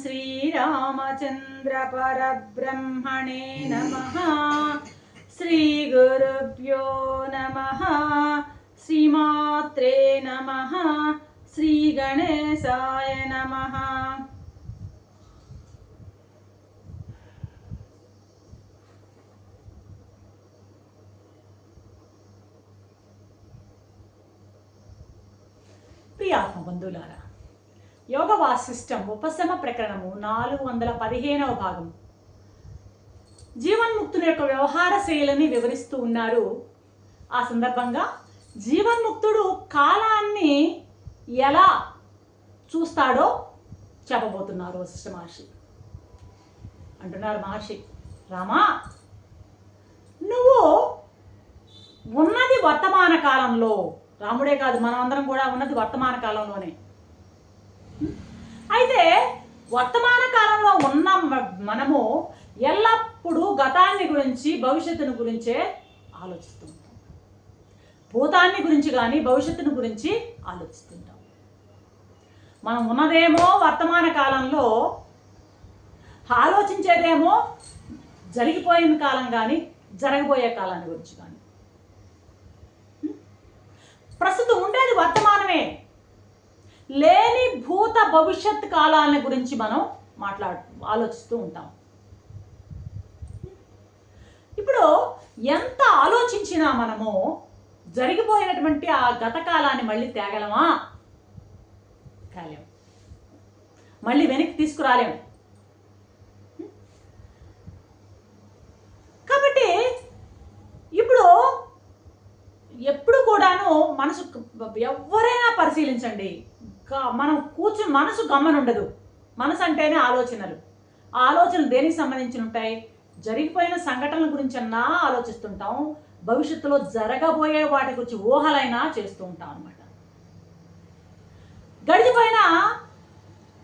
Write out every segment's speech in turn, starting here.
श्रीरामचन्द्रपरब्रह्मणे नमः श्रीगुरुभ्यो नमः श्रीमात्रे नमः श्रीगणेशाय नमः ప్రియాత్మ బంధువులారా యోగ వాసిష్టం ఉపశమ ప్రకరణము నాలుగు వందల పదిహేనవ భాగం. జీవన్ముక్తుని యొక్క వ్యవహార శైలిని వివరిస్తూ ఉన్నారు. ఆ సందర్భంగా జీవన్ముక్తుడు కాలాన్ని ఎలా చూస్తాడో చెప్పబోతున్నారు వశిష్ఠ మహర్షి. అంటున్నారు మహర్షి రామా నువ్వు ఉన్నది వర్తమాన కాలంలో రాముడే కాదు మనమందరం కూడా ఉన్నది వర్తమాన కాలంలోనే. అయితే వర్తమాన కాలంలో ఉన్న మనము ఎల్లప్పుడూ గతాన్ని గురించి భవిష్యత్తుని గురించే ఆలోచిస్తుంటాం. భూతాన్ని గురించి కానీ భవిష్యత్తుని గురించి ఆలోచిస్తుంటాం. మనం ఉన్నదేమో వర్తమాన కాలంలో ఆలోచించేదేమో జరిగిపోయిన కాలం కానీ జరగబోయే కాలాన్ని గురించి కానీ ప్రస్తుతం ఉండేది వర్తమానమే. లేని భూత భవిష్యత్ కాలాల గురించి మనం మాట్లాడు ఆలోచిస్తూ ఉంటాం. ఇప్పుడు ఎంత ఆలోచించినా మనము జరిగిపోయినటువంటి ఆ గత కాలాన్ని మళ్ళీ తేగలమా? కాలేం మళ్ళీ వెనక్కి తీసుకురాలేం. కాబట్టి ఇప్పుడు ఎప్పుడు కూడాను మనసు ఎవరైనా పరిశీలించండి. మనం కూర్చుని మనసు గమ్మనుండదు మనసు అంటేనే ఆలోచనలు. ఆ ఆలోచనలు దేనికి సంబంధించి ఉంటాయి? జరిగిపోయిన సంఘటనల గురించి అన్నా ఆలోచిస్తుంటాం. భవిష్యత్తులో జరగబోయే వాటి గురించి ఊహలైనా చేస్తూ ఉంటాం అనమాట గడిచిపోయిన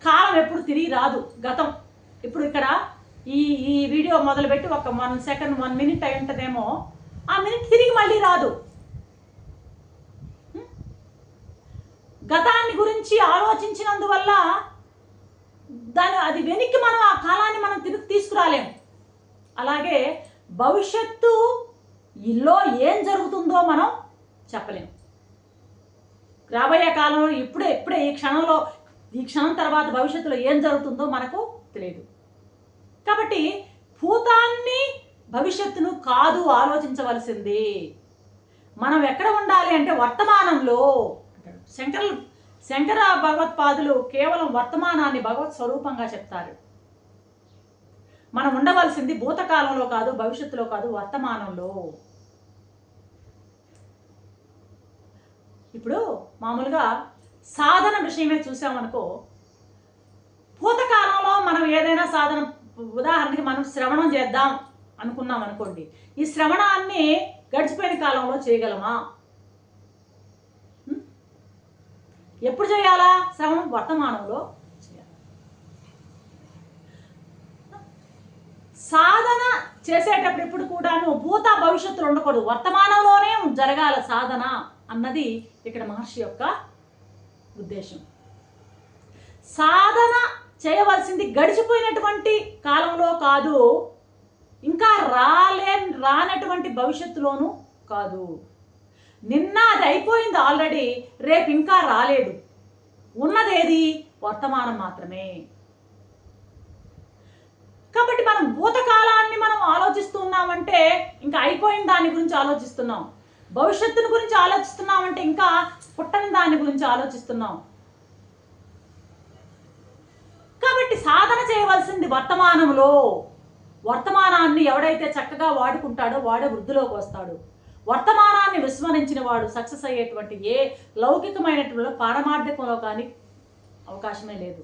కాలం ఎప్పుడు తిరిగి రాదు. గతం. ఇప్పుడు ఇక్కడ ఈ ఈ వీడియో మొదలుపెట్టి ఒక వన్ సెకండ్ వన్ మినిట్ అయి ఉంటుందేమో. ఆ మినిట్ తిరిగి మళ్ళీ రాదు. గతాన్ని గురించి ఆలోచించినందువల్ల దాని అది వెనక్కి మనం ఆ కాలాన్ని మనం తిరిగి తీసుకురాలేం. అలాగే భవిష్యత్తు ఇల్లో ఏం జరుగుతుందో మనం చెప్పలేం. రాబోయే కాలంలో ఇప్పుడే ఇప్పుడే ఈ క్షణంలో ఈ క్షణం తర్వాత భవిష్యత్తులో ఏం జరుగుతుందో మనకు తెలియదు. కాబట్టి భూతాన్ని భవిష్యత్తును కాదు ఆలోచించవలసింది. మనం ఎక్కడ ఉండాలి అంటే వర్తమానంలో. శంకర శంకర భగవత్పాదులు కేవలం వర్తమానాన్ని భగవత్ స్వరూపంగా చెప్తారు. మనం ఉండవలసింది భూతకాలంలో కాదు భవిష్యత్తులో కాదు వర్తమానంలో. ఇప్పుడు మామూలుగా సాధన విషయమే చూసామనుకో భూతకాలంలో మనం ఏదైనా సాధన ఉదాహరణకి మనం శ్రవణం చేద్దాం అనుకున్నాం అనుకోండి ఈ శ్రవణాన్ని గడిచిపోయిన కాలంలో చేయగలమా? ఎప్పుడు చేయాలా? శ్రవణం వర్తమానంలో చేయాలి. సాధన చేసేటప్పుడు ఇప్పుడు కూడాను భూత భవిష్యత్తులు ఉండకూడదు. వర్తమానంలోనే జరగాల సాధన అన్నది ఇక్కడ మహర్షి యొక్క ఉద్దేశం. సాధన చేయవలసింది గడిచిపోయినటువంటి కాలంలో కాదు ఇంకా రాలే రానటువంటి భవిష్యత్తులోనూ కాదు. నిన్న అది అయిపోయింది ఆల్రెడీ రేపు ఇంకా రాలేదు. ఉన్నదేది? వర్తమానం మాత్రమే. కాబట్టి మనం భూతకాలాన్ని మనం ఆలోచిస్తున్నామంటే ఇంకా అయిపోయిన దాని గురించి ఆలోచిస్తున్నాం. భవిష్యత్తుని గురించి ఆలోచిస్తున్నామంటే ఇంకా పుట్టని దాని గురించి ఆలోచిస్తున్నాం. కాబట్టి సాధన చేయవలసింది వర్తమానంలో వర్తమానాన్ని ఎవడైతే చక్కగా వాడుకుంటాడో వాడే వృద్ధిలోకి వస్తాడు. వర్తమానాన్ని విస్మరించిన వాడు సక్సెస్ అయ్యేటువంటి ఏ లౌకికమైనటువంటి పారమార్థికంలో కానీ అవకాశమే లేదు.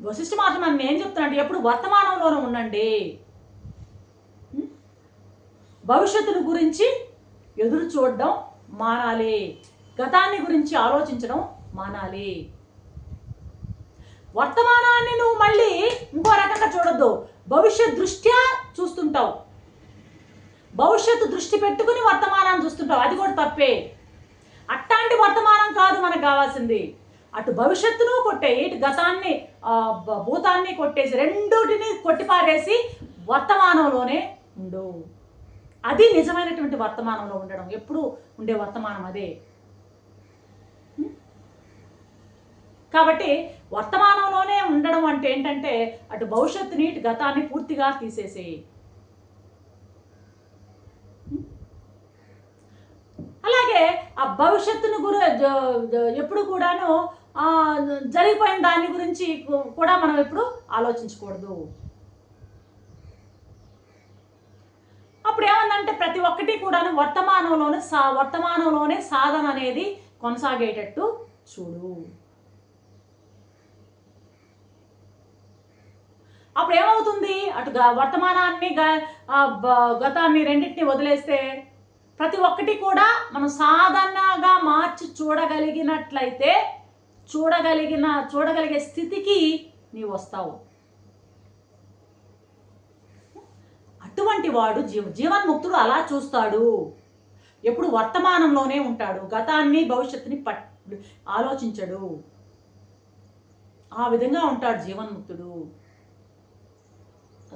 వశిష్ఠ మాత్రం మనం ఏం చెప్తున్నాడు ఎప్పుడు వర్తమానంలోనే ఉండండి. భవిష్యత్తును గురించి ఎదురు చూడడం మానాలి. గతాన్ని గురించి ఆలోచించడం మానాలి. వర్తమానాన్ని నువ్వు మళ్ళీ ఇంకో రకంగా చూడొద్దు. భవిష్యత్ దృష్ట్యా చూస్తుంటావు. భవిష్యత్తు దృష్టి పెట్టుకుని వర్తమానాన్ని చూస్తుంటావు. అది కూడా తప్పే. అట్టాంటి వర్తమానం కాదు మనకు కావాల్సింది. అటు భవిష్యత్తును కొట్టేయి ఇటు గతాన్ని భూతాన్ని కొట్టేసి రెండుటిని కొట్టిపారేసి వర్తమానంలోనే ఉండు. అది నిజమైనటువంటి వర్తమానంలో ఉండడం. ఎప్పుడు ఉండే వర్తమానం అదే. కాబట్టి వర్తమానంలోనే ఉండడం అంటే ఏంటంటే అటు భవిష్యత్తుని ఇటు గతాన్ని పూర్తిగా తీసేసేయి అలాగే ఆ భవిష్యత్తును గురి జ- ఎప్పుడు కూడాను జరిగిపోయిన దాని గురించి కూడా మనం ఎప్పుడు ఆలోచించకూడదు. అప్పుడు ఏమందంటే ప్రతి ఒక్కటి కూడాను వర్తమానంలోనే సా వర్తమానంలోనే సాధన అనేది కొనసాగేటట్టు చూడు. అప్పుడు ఏమవుతుంది అటు వర్తమానాన్ని గ- గతాన్ని రెండింటిని వదిలేస్తే ప్రతి ఒక్కటి కూడా మనం సాధనగా మార్చి చూడగలిగినట్లయితే చూడగలిగిన చూడగలిగే స్థితికి నీవు వస్తావు. అటువంటి వాడు జీవ జీవన్ముక్తుడు అలా చూస్తాడు. ఎప్పుడు వర్తమానంలోనే ఉంటాడు. గతాన్ని భవిష్యత్తుని పట్ ఆలోచించడు. ఆ విధంగా ఉంటాడు జీవన్ముక్తుడు.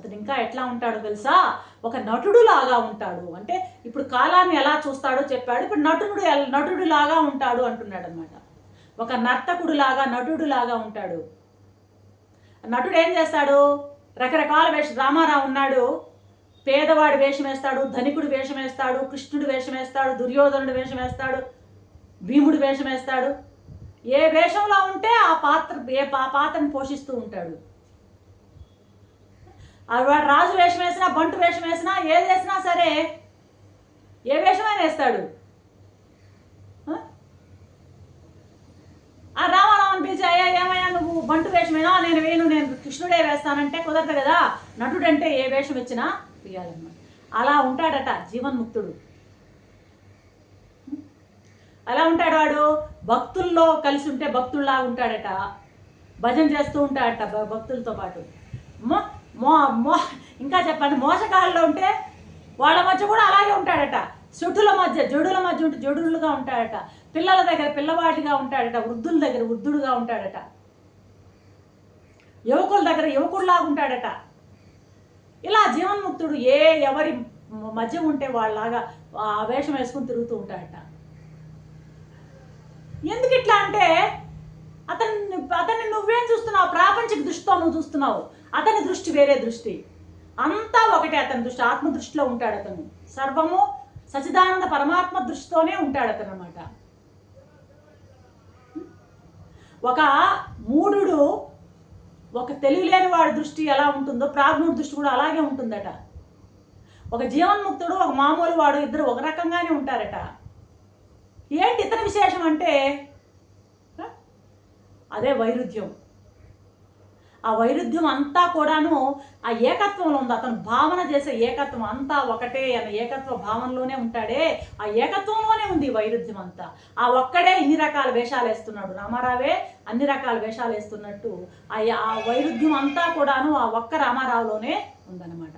అతను ఇంకా ఎట్లా ఉంటాడో తెలుసా? ఒక నటుడు లాగా ఉంటాడు. అంటే ఇప్పుడు కాలాన్ని ఎలా చూస్తాడో చెప్పాడు. ఇప్పుడు నటుడు నటుడు లాగా ఉంటాడు అంటున్నాడు అనమాట ఒక నర్తకుడు లాగా నటుడు లాగా ఉంటాడు. నటుడు ఏం చేస్తాడు? రకరకాల వేష రామారావు ఉన్నాడు. పేదవాడు వేషం వేస్తాడు ధనికుడు వేషం వేస్తాడు కృష్ణుడు వేషం వేస్తాడు దుర్యోధనుడు వేషం వేస్తాడు భీముడు వేషం వేస్తాడు. ఏ వేషంలో ఉంటే ఆ పాత్ర ఏ పా పాత్రను పోషిస్తూ ఉంటాడు. రాజు వేషం వేసినా బంటు వేషం వేసినా ఏది వేసినా సరే ఏ వేషమైనా వేస్తాడు. ఆ? ఆ పిలిచి అయ్యా ఏమయ్యా నువ్వు బంటు వేషమేనా? నేను వేయను నేను కృష్ణుడే వేస్తానంటే కుదరదు కదా. నటుడు అంటే ఏ వేషం ఇచ్చినా వేయాలన్నమాట అలా ఉంటాడట జీవన్ముక్తుడు. అలా ఉంటాడు వాడు. భక్తుల్లో కలిసి ఉంటే భక్తుల్లా ఉంటాడట. భజన చేస్తూ ఉంటాడట భ- భక్తులతో పాటు. మో మో ఇంకా చెప్పండి మోసగాళ్ళలో ఉంటే వాళ్ళ మధ్య కూడా అలాగే ఉంటాడట. చెట్టుల మధ్య జడుల మధ్య ఉంటే జడులుగా ఉంటాడట. పిల్లల దగ్గర పిల్లవాడిగా ఉంటాడట వృద్ధుల దగ్గర వృద్ధుడుగా ఉంటాడట. యువకుల దగ్గర యువకుడిలాగా ఉంటాడట. ఇలా జీవన్ముక్తుడు ఏ ఎవరి మధ్య ఉంటే వాళ్ళలాగా ఆ వేషం వేసుకుని తిరుగుతూ ఉంటాడట. ఎందుకు ఇట్లా అంటే అతన్ని అతన్ని నువ్వేం చూస్తున్నావు? ప్రాపంచిక దృష్టితో నువ్వు చూస్తున్నావు. అతని దృష్టి వేరే దృష్టి. అంతా ఒకటే అతని దృష్టి. ఆత్మ దృష్టిలో ఉంటాడు అతను. సర్వము సచిదానంద పరమాత్మ దృష్టితోనే ఉంటాడు అతను అనమాట ఒక మూఢుడు ఒక తెలివిలేని వాడి దృష్టి ఎలా ఉంటుందో ప్రాజ్ఞుడి దృష్టి కూడా అలాగే ఉంటుందట. ఒక జీవన్ముక్తుడు ఒక మామూలు వాడు ఇద్దరు ఒక రకంగానే ఉంటారట. ఏంటి ఇతర విశేషం అంటే అదే వైరుధ్యం. ఆ వైరుధ్యం అంతా కూడాను ఆ ఏకత్వంలో ఉంది. అతను భావన చేసే ఏకత్వం అంతా ఒకటే అన్న ఏకత్వ భావనలోనే ఉంటాడే. ఆ ఏకత్వంలోనే ఉంది వైరుధ్యం అంతా. ఆ ఒక్కడే ఇన్ని రకాల వేషాలు వేస్తున్నాడు రామారావే అన్ని రకాల వేషాలు వేస్తున్నట్టు ఆ ఆ వైరుధ్యం అంతా కూడాను ఆ ఒక్క రామారావులోనే ఉందన్నమాట.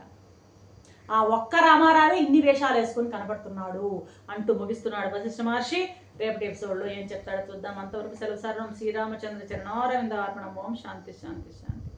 ఆ ఒక్క రామారావే ఇన్ని వేషాలు వేసుకొని కనబడుతున్నాడు అంటూ ముగిస్తున్నాడు వశిష్ఠ మహర్షి. రేపటి ఎపిసోడ్లో ఏం చెప్తాడో చూద్దాం. అంతవరకు సెలవు సర్వం శ్రీరామచంద్ర చరణారవింద అర్పణం. ఓం శాంతి శాంతి శాంతి.